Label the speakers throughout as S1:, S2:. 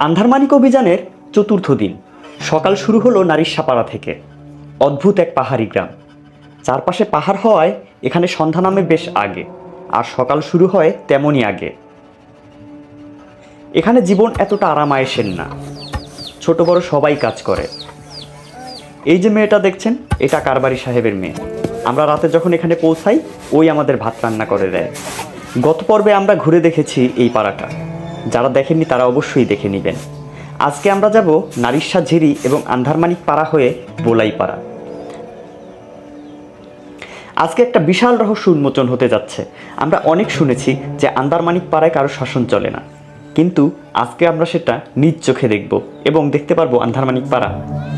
S1: আন্ধারমানিক অভিযানের চতুর্থ দিন। সকাল শুরু হলো নারিশাপাড়া থেকে। অদ্ভুত এক পাহাড়ি গ্রাম। চারপাশে পাহাড় হওয়ায় এখানে সন্ধ্যা নামে বেশ আগে, আর সকাল শুরু হয় তেমনই আগে। এখানে জীবন এতটা আরামায়েশের না। ছোট বড় সবাই কাজ করে। এই যে মেয়েটা দেখছেন, এটা কারবারি সাহেবের মেয়ে। আমরা রাতে যখন এখানে পৌঁছাই, ওই আমাদের ভাত রান্না করে দেয়। গত পর্বে আমরা ঘুরে দেখেছি এই পাড়াটা। যারা দেখেননি তারা অবশ্যই দেখে নেবেন। আজকে আমরা যাব নারিশা ঝিরি এবং আন্ধারমানিক পাড়া হয়ে বোলাই পাড়া। আজকে একটা বিশাল রহস্য উন্মোচন হতে যাচ্ছে। আমরা অনেক শুনেছি যে আন্দারমানিক পাড়ায় কারও শাসন চলে না। কিন্তু আজকে আমরা সেটা নিজ চোখে দেখব এবং দেখতে পারব আন্ধারমানিক পাড়া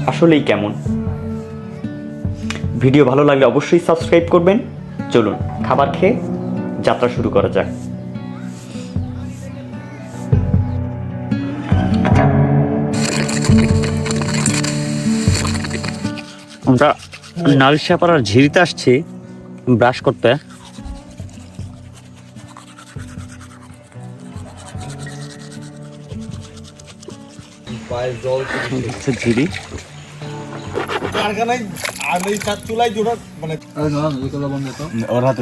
S1: আসলেই কেমন। ভিডিও ভালো লাগলে অবশ্যই সাবস্ক্রাইব করবেন। চলুন খাবার খেয়ে যাত্রা শুরু করা যাক। আমরা নালশাপাড়ার ঝিরিতে আসছি ব্রাশ করতে। ঝিরি।
S2: এই মানে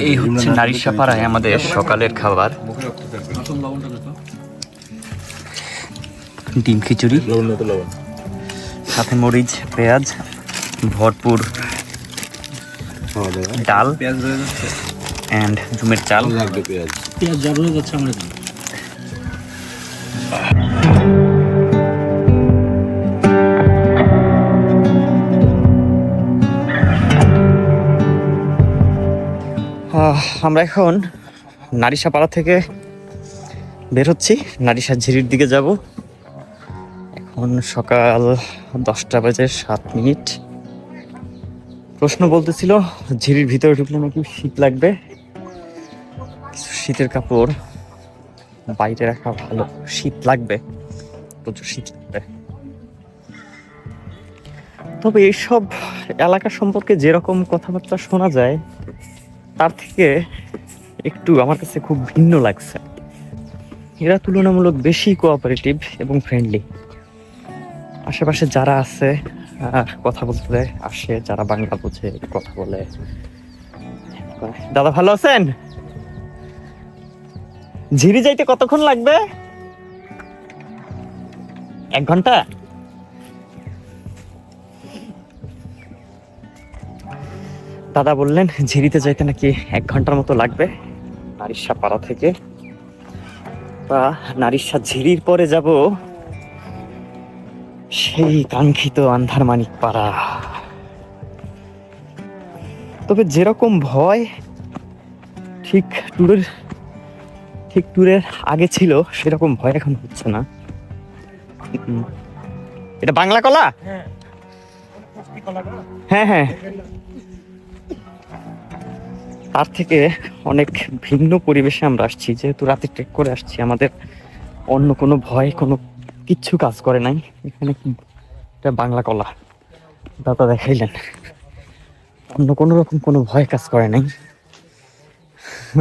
S1: এই হচ্ছে নারিশাপাড়ায় আমাদের সকালের খাবার। ডিম খিচুড়ি
S2: লবণ
S1: সাথে মরিচ পেঁয়াজ ভরপুর ডাল।
S3: পেঁয়াজ
S1: অ্যান্ড জুমের চাল।
S2: পেঁয়াজ।
S3: যাচ্ছে আমরা
S1: আমরা এখন নারিশাপাড়া থেকে বের হচ্ছি। নারিশা ঝিরির দিকে যাব। এখন সকাল দশটা বাজে সাত মিনিট। প্রশ্ন বলতেছিল, ঝিরির ভিতরে ঢুকলে নাকি শীত লাগবে? শীতের কাপড় বাইরে রাখা ভালো। শীত লাগবে, প্রচুর শীত লাগবে। তবে এইসব এলাকা সম্পর্কে যেরকম কথাবার্তা শোনা যায় তার থেকে একটু আমার কাছে খুব ভিন্ন লাগছে। এরা তুলনামূলক বেশি কোঅপারেটিভ এবং ফ্রেন্ডলি আশেপাশে যারা আছে কথা বলতে আসে, যারা বাংলা বোঝে, কথা বলে। দাদা ভালো আছেন? ঝিরি যাইতে কতক্ষণ লাগবে? এক ঘণ্টা? দাদা বললেন ঝিরিতে যাইতে নাকি এক ঘণ্টার মতো লাগবে। নারিশা পাড়া থেকে। বা নারিশা ঝিরির পরে যাব। সেই কাঙ্ক্ষিত আন্ধারমানিক পাড়া। তবে যেরকম ভয় ঠিক ট্যুরের ঠিক ট্যুরের আগে ছিল সেরকম ভয় এখন হচ্ছে না। এটা বাংলা কলা? হ্যাঁ হ্যাঁ। তার থেকে অনেক ভিন্ন পরিবেশে আমরা আসছি, যেহেতু রাতে ট্রেক করে আসছি, আমাদের অন্য কোনো ভয়, কোনো কিচ্ছু কাজ করে নাই। এখানে এটা বাংলা কলা। দাদা দেখাইলেন। অন্য কোনো রকম কোনো ভয় কাজ করে নাই।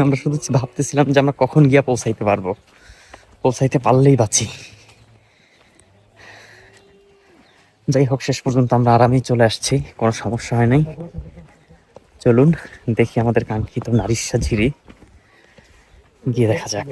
S1: আমরা শুধু ভাবতেছিলাম যে আমরা কখন গিয়া পৌঁছাইতে পারব। পৌঁছাইতে পারলেই বাঁচি। যাই হোক, শেষ পর্যন্ত আমরা আরামেই চলে আসছি। কোনো সমস্যা হয় নাই। চলুন দেখি আমাদের কাঙ্ক্ষিত নারিশা ঝিরি। গিয়ে দেখা যাক।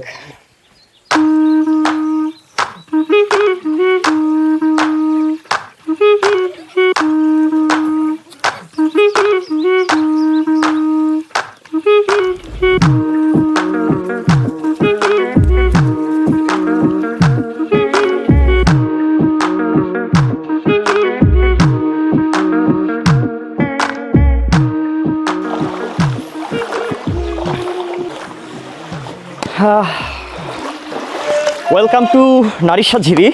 S1: ওয়েলকাম টু নারিশা ঝিরি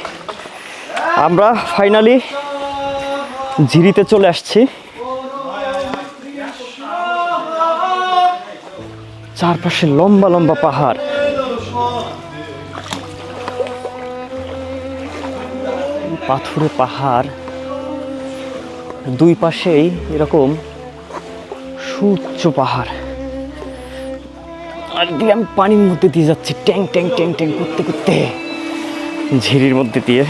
S1: আমরা ফাইনালি ঝিরিতে চলে আসছি। চারপাশে লম্বা লম্বা পাহাড়। পাথুরে পাহাড়। দুই পাশেই এরকম সুউচ্চ পাহাড়। আর দিয়ে আমি পানির মধ্যে দিয়ে যাচ্ছি। ট্যাং ট্যাং ট্যাং ট্যাং করতে করতে। ঝিরির মধ্যে দিয়ে।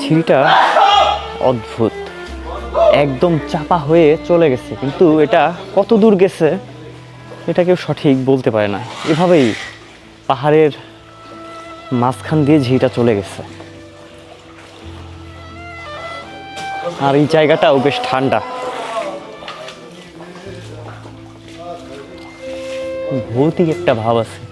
S1: ঝিরিটা অদ্ভুত। একদম চাপা হয়ে চলে গেছে, কিন্তু এটা কত দূর গেছে, এটা কেউ সঠিক বলতে পারে না। এভাবেই পাহাড়ের মাঝখান দিয়ে ঝিটা চলে গেছে। আর এই জায়গাটাও বেশ ঠান্ডা। ভৌতিক একটা ভাব আছে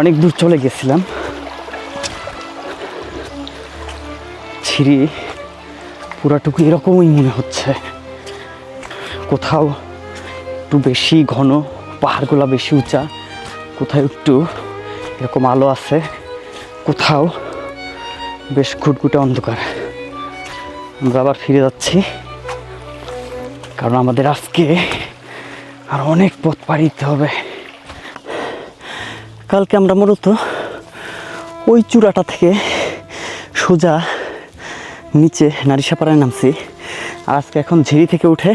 S1: অনেক দূর চলে গেছিলাম। ছিঁড়ি পুরাটুকু এরকমই মনে হচ্ছে। কোথাও একটু বেশি ঘন, পাহাড়গুলো বেশি উঁচা কোথাও একটু এরকম আলো আছে, কোথাও বেশ ঘুটঘুটে অন্ধকার। আমরা আবার ফিরে যাচ্ছি, কারণ আমাদের আজকে আর অনেক পথ পাড়ি দিতে হবে। কালকে আমরা মূলত ওই চূড়াটা থেকে সোজা নিচে নারিশাপাড়ায় নামছি। আর আজকে এখন ঝিরি থেকে উঠে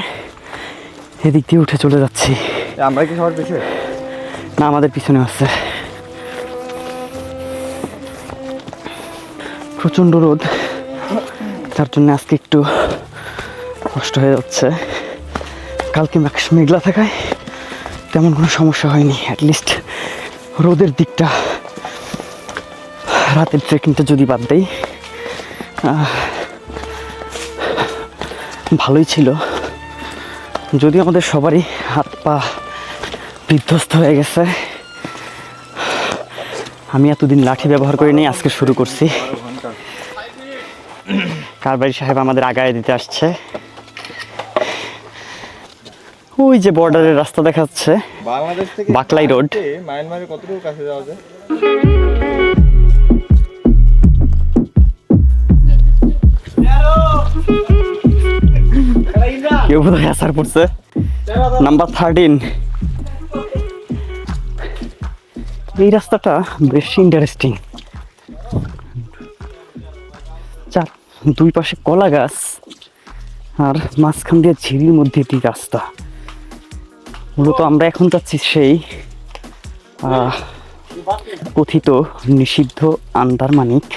S1: এদিক দিয়ে উঠে চলে যাচ্ছি।
S2: আমরা কি সবার পিছনে
S1: না আমাদের পিছনে আছে। প্রচণ্ড রোদ। তার জন্য আজকে একটু কষ্ট হয়ে যাচ্ছে। কালকে মেঘলা থাকায় তেমন কোনো সমস্যা হয়নি অ্যাটলিস্ট রোদের দিকটা। রাতের ট্রেকিংটা যদি বাদ দেই ভালোই ছিল। যদি আমাদের সবারই হাত পা বিধ্বস্ত হয়ে গেছে, আমি এতদিন লাঠি ব্যবহার করে নিয়ে আজকে শুরু করছি। কারবারি সাহেব আমাদের আগায় দিতে আসছে। ওই যে বর্ডারের রাস্তা দেখা যাচ্ছে
S2: বাংলাদেশ থেকে
S1: বাকলাই রোড।
S2: মায়ানমারের কতটুকু কাছে যাওয়া যায়?
S1: কেউ বোধহয় আসার পড়ছে। নাম্বার থার্টিন এই রাস্তাটা বেশ ইন্টারেস্টিং চার দুই পাশে কলা গাছ আর মাঝখান দিয়ে ঝিরির মধ্যে একটি রাস্তা। মূলত আমরা এখন যাচ্ছি সেই কথিত নিষিদ্ধ আন্দারমানিক।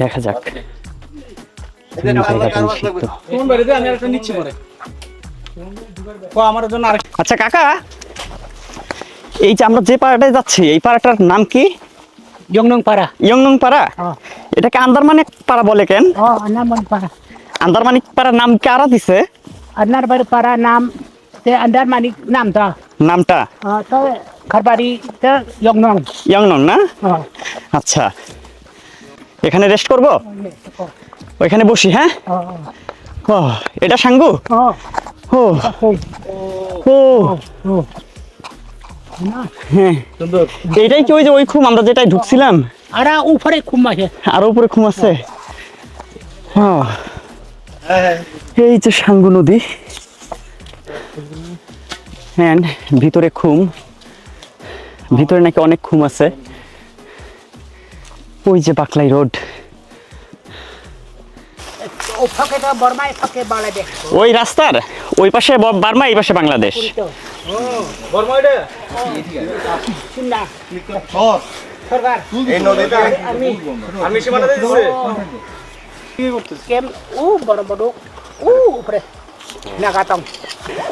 S1: দেখা যাক। আচ্ছা কাকা এই যে আমরা যে পাড়াটায় যাচ্ছি এই পাড়াটার নাম কি?
S4: Yongnong para.
S1: ইয়ংনং পাড়া?
S4: Oh.
S1: এটাকে আন্দারমানিক পাড়া বলে কেন?
S4: para.
S1: আন্দারমানিক নাম কারা দিছে?
S4: andar manik nam ta.
S1: নামটা।
S4: Ah, to kharbari te
S1: ইয়ংনং। না?
S4: Oh.
S1: আচ্ছা। এখানে রেস্ট করব? ওইখানে বসি হ্যাঁ?
S4: Oh.
S1: ও এটা সাঙ্গু. ও। ও. হ্যাঁ। এটাই কি ওই যে ওই খুম আমরা যেটাই ঢুকছিলাম?
S4: Ara উপরে kumma he.
S1: আরও উপরে খুম আছে? ও, এই যে সাঙ্গু নদী। অ্যান্ড ভিতরে খুম। ভিতরে নাকি অনেক খুম আছে। ওই যে বাকলাই রোড. ওই রাস্তার ওই পাশে বার্মা, এই পাশে বাংলাদেশ।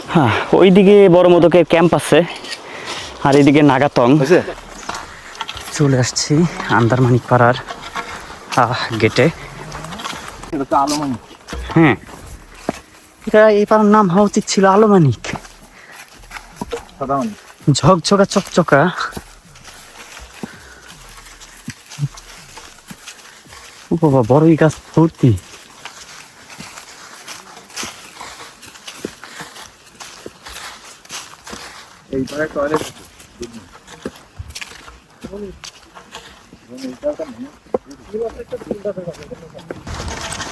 S1: হ্যাঁ ওইদিকে বড় মদকের ক্যাম্প আছে আর এদিকে নাগাতং। চলে আসছি আন্দারমানিক পাড়ার আহ, গেটে
S2: এটা তো আলমানি।
S1: হ্যাঁ। এটা এই পাড়ার নাম হওয়া উচিত ছিল আলোমানিক। ঝকঝকা চকচকা। বাবা বড়ই গাছ ভর্তি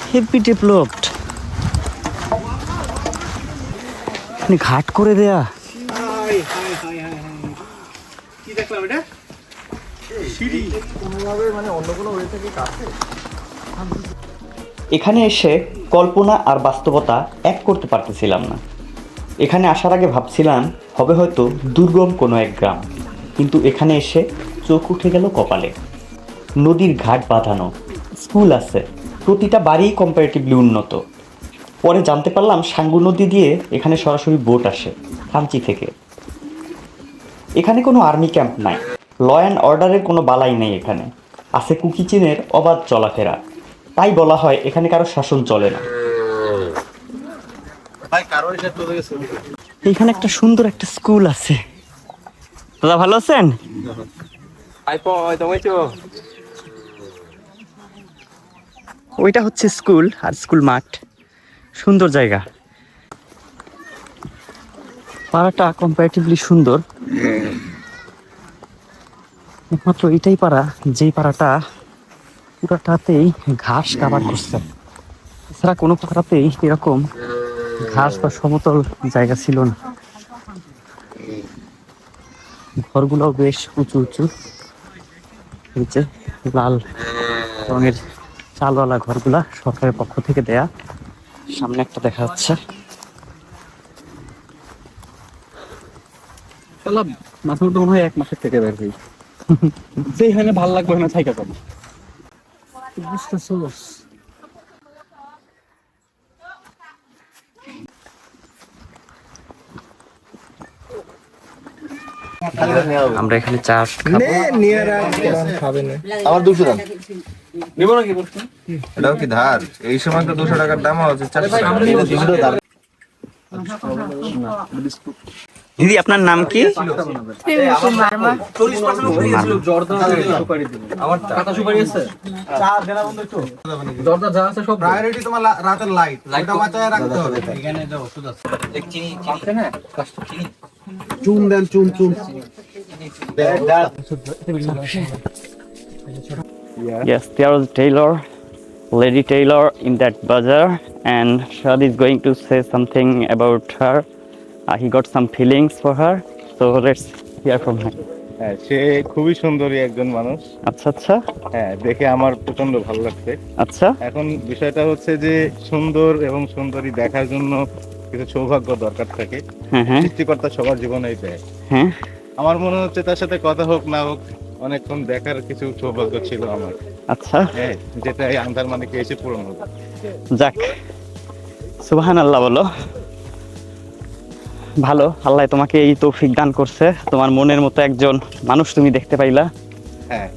S1: হেভি ডেভেলপড ঘাট করে দেয়া
S3: কি দেখলাম এটা
S2: কোনোভাবে মানে অন্য কোনো ওয়ে থেকে কাছে
S1: এখানে এসে কল্পনা আর বাস্তবতা এক করতে পারতেছিলাম না। এখানে আসার আগে ভাবছিলাম, হবে হয়তো দুর্গম কোনো এক গ্রাম। কিন্তু এখানে এসে চোখ উঠে গেল কপালে। নদীর ঘাট বাঁধানো, স্কুল আছে, প্রতিটা বাড়িই কম্পারেটিভলি উন্নত। পরে জানতে পারলাম, সাঙ্গু নদী দিয়ে এখানে সরাসরি বোট আসে থানচি থেকে। এখানে কোনো আর্মি ক্যাম্প নাই ল অ্যান্ড অর্ডারের কোনো বালাই নেই এখানে। আছে কুকিচিনের অবাধ চলাফেরা। তাই বলা হয় এখানে কারও শাসন চলে না। এখানে একটা সুন্দর একটা স্কুল আছে। দাদা ভালো আছেন? ওইটা হচ্ছে স্কুল আর স্কুল মাঠ। সুন্দর জায়গা। পাড়াটা কম্পারেটিভলি সুন্দর। একমাত্র এটাই পাড়া যেই পাড়াটা পুরাটাতেই ঘাস কাবার করছে। এছাড়া কোনো পাড়াতেই এরকম ঘাস বা সমতল জায়গা ছিল না। ঘরগুলোও বেশ উঁচু উঁচু। যে লাল রঙের চালওয়ালা ঘরগুলা সরকারের পক্ষ থেকে দেয়া। সামনে একটা দেখা যাচ্ছে।
S3: মধ্যে মনে হয় এক মাসের থেকে বের হই। যেখানে ভালো লাগবে ওখানে থাইকা যাব বুঝতেছোস?
S1: আমরা এখানে চা খাব।
S2: আমার দুশো দাম। নিবো নাকি এটাও কি ধার? এই সময় তো দুশো টাকার দাম হচ্ছে চারশো টাকা
S1: দিদি আপনার নাম কি
S2: প্রায়োরিটি তোমার লা- রাতের লাইট লাইটটা বাঁচায় রাখতে হবে চুন দেন চুন চুন
S1: Yes, there was Taylor, Lady Taylor in that bazaar, and Shad is going to say something about her. Uh, he got some feelings for her, so let's hear from him.
S5: হ্যাঁ সে খুবই সুন্দরী একজন মানুষ।
S1: আচ্ছা আচ্ছা।
S5: হ্যাঁ দেখে আমার প্রচণ্ড ভালো লাগছে।
S1: আচ্ছা।
S5: এখন বিষয়টা হচ্ছে যে সুন্দর এবং সুন্দরী দেখার জন্য কিছু সৌভাগ্য দরকার থাকে।
S1: হ্যাঁ হ্যাঁ।
S5: সৃষ্টিকর্তা সবার জীবনেই দেয়।
S1: হ্যাঁ।
S5: আমার মনে হচ্ছে তার সাথে কথা হোক না হোক অনেকক্ষণ দেখার কিছু সৌভাগ্য ছিল আমার।
S1: আচ্ছা।
S5: হ্যাঁ যেটা এই আন্ধার মানিকে এসে পূরণ হলো।
S1: যাক সুবাহান আল্লাহ বলো। ভালো আল্লাহ তোমাকে এই তৌফিক দান করছে। তোমার মনের মতো একজন মানুষ তুমি দেখতে পাইলা।
S5: হ্যাঁ।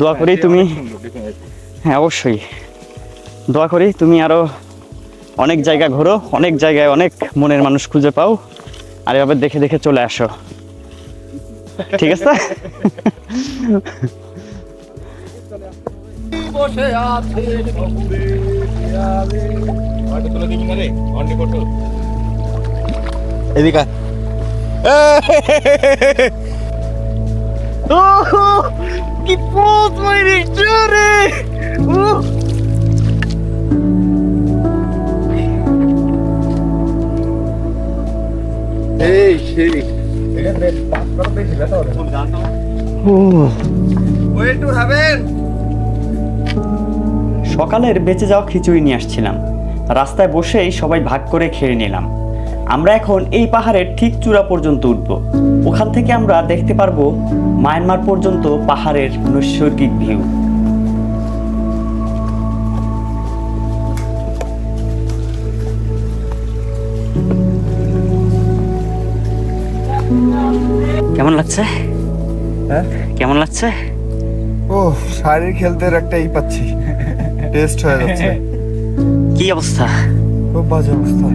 S1: দোয়া করি তুমি
S5: সুন্দর, definitely।
S1: হ্যাঁ অবশ্যই। দোয়া করি তুমি আরও অনেক জায়গা ঘোরো অনেক জায়গায় অনেক মনের মানুষ খুঁজে পাও। আর এভাবে দেখে দেখে চলে আসো। ঠিক আছে?
S5: আমারটা তুলে
S2: এদিকে
S1: কি পোজ মাইরে রে।
S2: এই সেই। ওয়েট টু হ্যাভেন
S1: সকালের বেঁচে যাওয়া খিচুড়ি নিয়ে আসছিলাম। রাস্তায় বসেই সবাই ভাগ করে খেয়ে নিলাম। আমরা এখন এই পাহাড়ের ঠিক চূড়া পর্যন্ত উঠব। ওখান থেকে আমরা দেখতে পারব মায়ানমার পর্যন্ত পাহাড়ের নৈসর্গিক ভিউ। কেমন লাগছে?
S2: হ্যাঁ?
S1: কেমন লাগছে?
S2: ও শারীর খেলতে একটা ই পাচ্ছি। টেস্ট হয়ে যাচ্ছে।
S1: কি অবস্থা?
S2: খুব বাজে অবস্থা।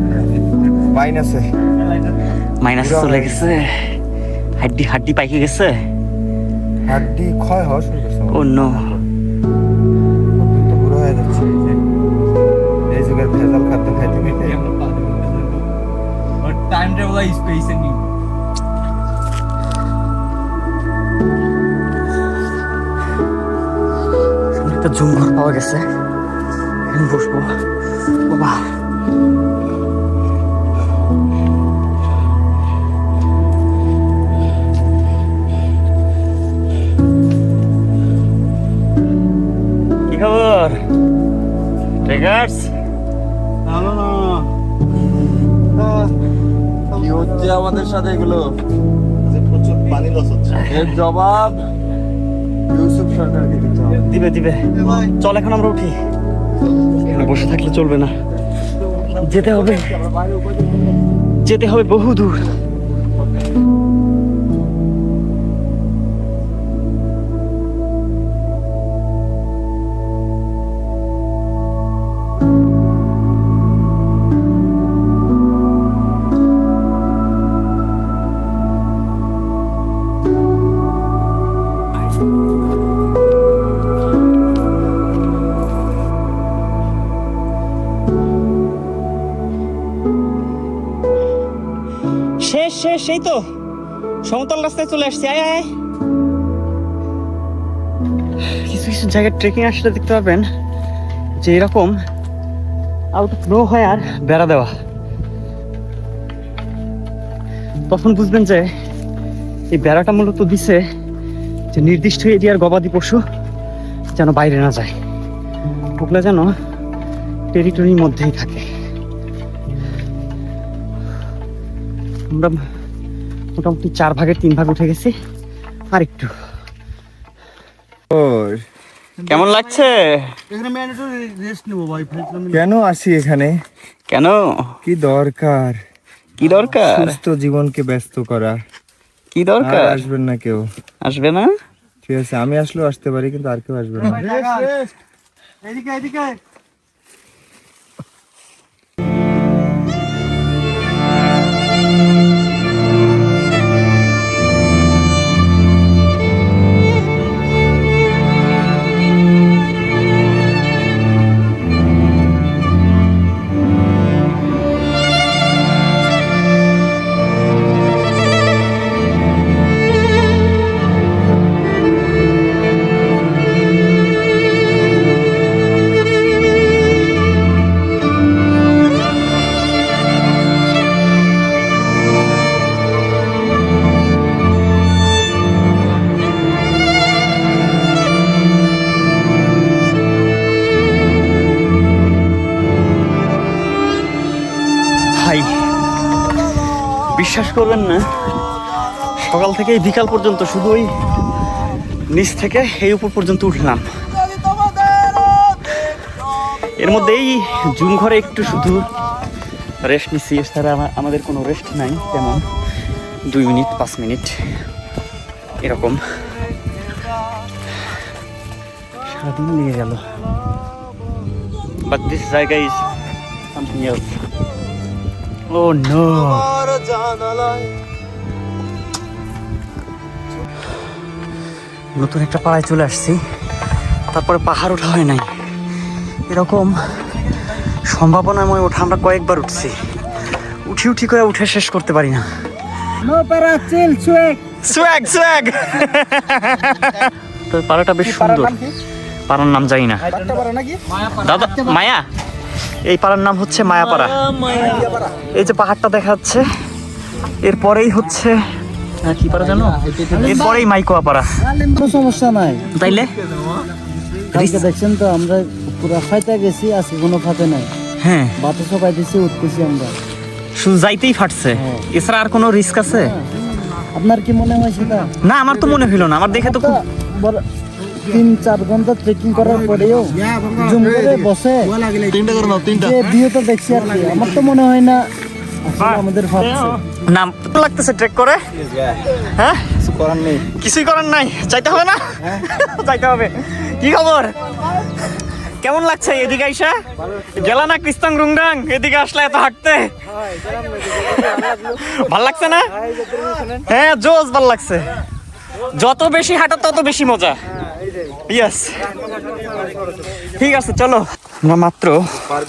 S2: মাইনাসে
S1: মাইনাসে চলে গেছে। হাড্ডি হাড্ডি পাইকে গেছে।
S2: হাড্ডি ক্ষয় হওয়া শুরু করছে
S1: ও oh
S2: নো খাদ্য
S3: খাইতে খাইতে।
S1: টাইম ট্রাভেল জুম ঘর পাওয়া গেছে। বসবো। বাবা। খবর? ট্রেগার্স
S2: কি হচ্ছে আমাদের সাথে এগুলো?
S5: প্রচুর পানি লস হচ্ছে।
S2: এর জবাব ইউসুফ সরকারকে দিতে হবে।
S1: দিবে দিবে। চল এখন আমরা উঠি। এখানে বসে থাকলে চলবে না। যেতে হবে। যেতে হবে বহু দূর সেই তো। সমতল রাস্তায় চলে আসছি, আয় আয় কিছু কিছু জায়গায় ট্রেকিং আসলে দেখতে পাবেন যে এরকম আউট অফ নো হয় আর বেড়া দেওয়া। তখন বুঝবেন যে এই বেড়াটা মূলত দিছে যে নির্দিষ্ট এরিয়ার গবাদি পশু যেন বাইরে না যায়। ওগুলো যেন টেরিটরির মধ্যেই থাকে। আমরা মোটামুটি চার ভাগের তিন ভাগ উঠে গেছি। আর একটু। কেমন লাগছে?
S2: কেন আসি এখানে?
S1: কেন?
S2: কি দরকার?
S1: কি দরকার?
S2: সুস্থ জীবনকে ব্যস্ত করা।
S1: কি দরকার?
S2: আসবেন না কেউ।
S1: আসবে না?
S2: ঠিক আছে আমি আসলেও আসতে পারি কিন্তু আর কেউ আসবে না।
S1: ভাই বিশ্বাস করবেন না, সকাল থেকে বিকাল পর্যন্ত শুধু ওই নিচ থেকে এই উপর পর্যন্ত উঠলাম। এর মধ্যে এই জুম ঘরে একটু শুধু রেস্ট নিচ্ছি এছাড়া আমা- আমাদের কোনো রেস্ট নাই, তেমন দুই মিনিট, পাঁচ মিনিট, এরকম। সারাদিন লেগে গেল। বাট দিস জায়গা ইজ সামথিং ও নো নতুন একটা পাড়ায় চলে আসছি। তারপরে পাহাড় ওঠা হয় নাই। এরকম সম্ভাবনাময় ওঠা আমরা কয়েকবার উঠছি। উঠি উঠি করে উঠে শেষ করতে পারি না। তো পাড়াটা বেশ সুন্দর। পাড়ার নাম জানি না। দাদা মায়া? এই পাড়ার নাম হচ্ছে মায়াপাড়া। এই যে পাহাড়টা দেখা যাচ্ছে এরপরেই হচ্ছে আহ, কি পাড়া জানো? এরপরেই মাইকোয়া পাড়া
S6: সমস্যা নাই।
S1: তাইলে?
S6: দেখছেন তো আমরা পুরো ফাইতে গেছি আজকে কোনো ফাতে নাই।
S1: হ্যাঁ।
S6: বাতাসও পাইতেছি উঠতেছি আমরা।
S1: শুধু যাইতেই ফাটছে। এছাড়া আর কোনো রিস্ক আছে?
S6: আপনার কি মনে হয় সেটা?
S1: না আমার তো মনে হইল না আমার দেখে তো খুব
S6: তিন চার ঘণ্টা ট্রেকিং করার পরেও জুম করে বসে যে ভিউটা দেখছি আর কি আমার তো মনে হয় না আমাদের ফাটছে
S1: নাম লাগতেছে ট্রেক করে? হ্যাঁ? কিছুই করার নাই যাইতে হবে না? যাইতে হবে। কি খবর? কেমন লাগছে এদিকে আইসা? গেলা না কৃষ্ণাং রুংডাং? এদিকে আসলে এত হাঁটতে? ভালো লাগছে না? হ্যাঁ জোস ভালো লাগছে। যত বেশি হাঁটো তত বেশি মজা। ইয়েস ঠিক আছে, চলো। আমরা মাত্র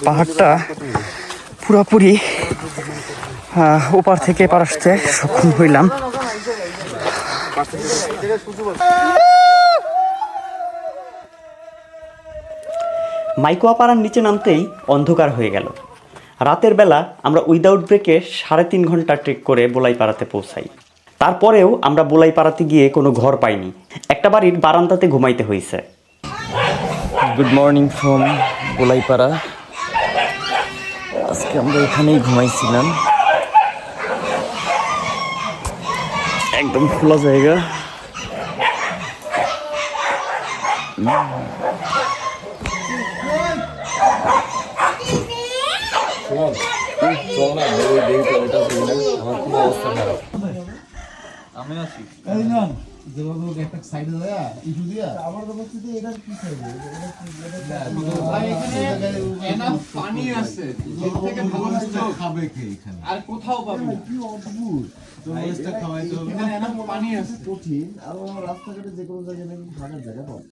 S1: পাহাড়টা পুরোপুরি
S7: ওপার থেকে এপার আসতে সক্ষম হইলাম। মাইকোয়াপাড়ার নিচে নামতেই অন্ধকার হয়ে গেল। রাতের বেলা আমরা উইদাউট ব্রেকে সাড়ে তিন ঘণ্টা ট্রেক করে বোলাইপাড়াতে পৌঁছাই। তারপরেও আমরা বোলাইপাড়াতে গিয়ে কোনো ঘর পাইনি। একটা বাড়ির বারান্দাতে ঘুমাইতে হয়েছে গুড মর্নিং ফ্রম বোলাইপাড়া। আজকে আমরা এখানেই ঘুমাইছিলাম। একদম খোলা জায়গা।
S3: চল না আমি আছি এই যেভাবে একটা দেয়া আমার
S6: এটা কি এখানে
S8: পানি আছে থেকে ভালো খাবে কে এখানে আর কোথাও পাবে কি
S6: অদ্ভুত তো
S8: খাওয়াই তো এখানে পানি আছে কঠিন আর রাস্তাঘাটে যে কোনো জায়গায় নাকি জায়গা পাবে